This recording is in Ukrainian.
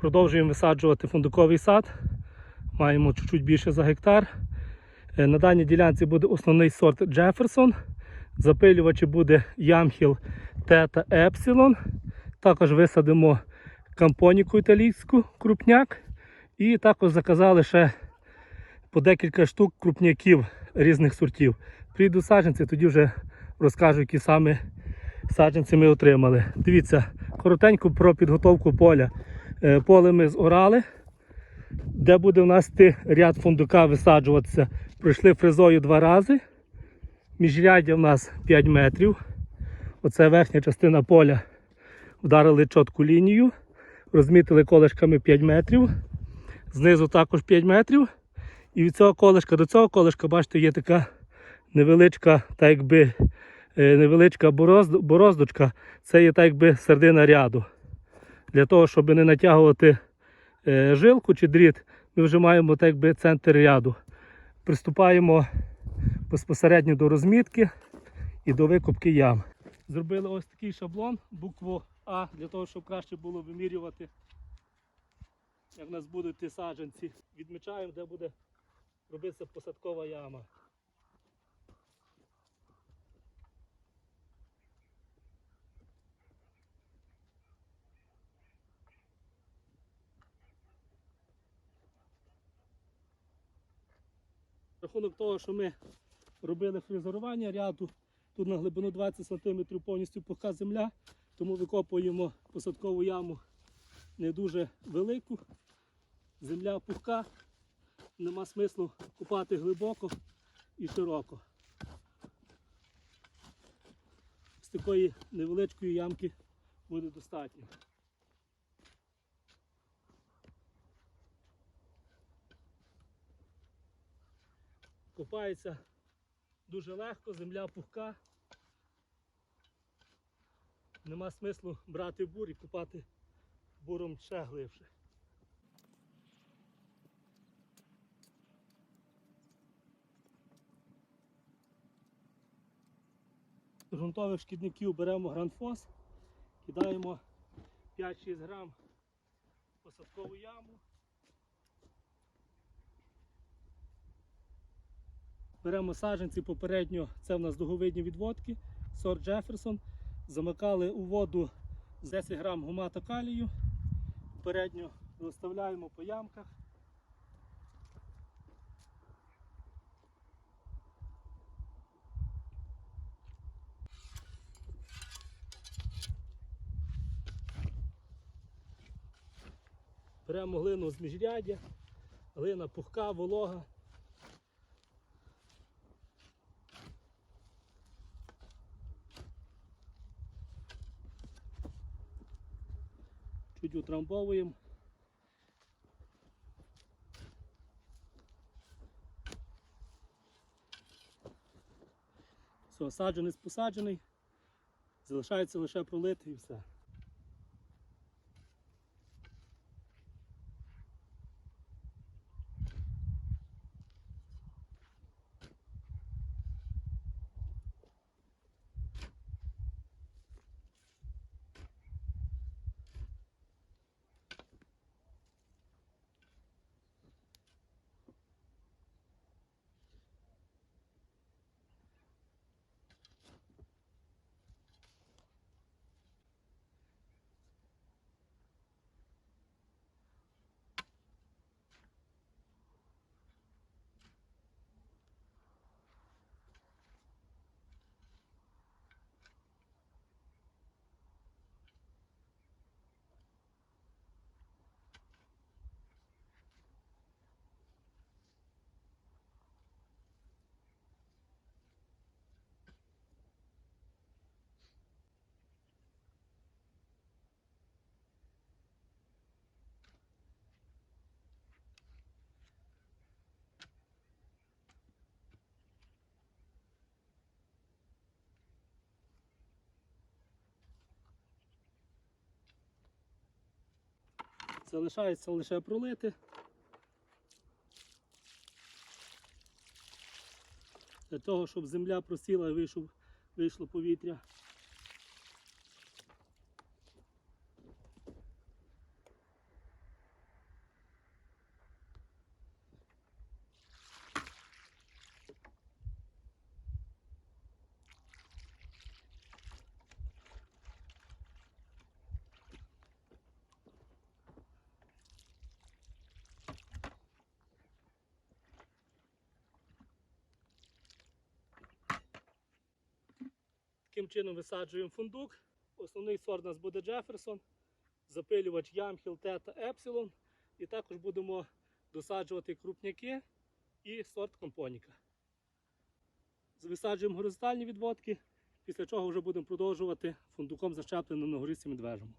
Продовжуємо висаджувати фундуковий сад. Маємо чуть-чуть більше за гектар. Е, На даній ділянці буде основний сорт Джеферсон. Запилювачі буде Ямхіл Тета Епсилон. Також висадимо кампоніку італійську крупняк. І також заказали ще по декілька штук крупняків різних сортів. Прийду саджанці, тоді вже розкажу, які саме саджанці ми отримали. Дивіться, коротенько про підготовку поля. Е, Поле ми зорали, де буде у нас ряд фундука висаджуватися. Пройшли фрезою два рази. Міжряддя в нас 5 метрів. Оце верхня частина поля. Вдарили чітку лінію, розмітили колишками 5 метрів. Знизу також 5 метрів. І від цього колишка до цього колишка, бачите, є така невеличка, так якби е, невеличка борозд- бороздочка. Це є так якби середина ряду. Для того, щоб не натягувати е, жилку чи дріт, ми вже маємо так якби центр ряду. Приступаємо безпосередньо до розмітки і до викупки ям. Зробили ось такий шаблон, букву А, для того, щоб краще було вимірювати, як в нас будуть ті саджанці. Відмічаємо, де буде робитися посадкова яма. Рахунок того, що ми робили фрезерування ряду, тут на глибину 20 см повністю пухка земля, тому викопуємо посадкову яму не дуже велику. Земля пухка, нема смислу купати глибоко і широко. З такої невеличкої ямки буде достатньо. Копається дуже легко, земля пухка. Нема смислу брати бур і купати буром ще глибше. Грунтових шкідників беремо гранфос, кидаємо 5-6 грам посадкову яму. Беремо саджанці попередньо, це в нас дуговидні відводки, сорт Джеферсон. Замикали у воду з 10 грам гумата калію. Попередньо розставляємо по ямках. Беремо глину з міжряддя, глина пухка, волога. Чуть утрамбовуємо. Все, саджанець посаджений, залишається лише пролити і все. Залишається лише пролити. Для того, щоб земля просіла і вийшло повітря. Таким чином висаджуємо фундук. Основний сорт у нас буде Джеферсон, запилювач Ямхіл, Тета, Епсилон. І також будемо досаджувати крупняки і сорт компоніка. Висаджуємо горизонтальні відводки, після чого вже будемо продовжувати фундуком защепленим на горісті медвежому.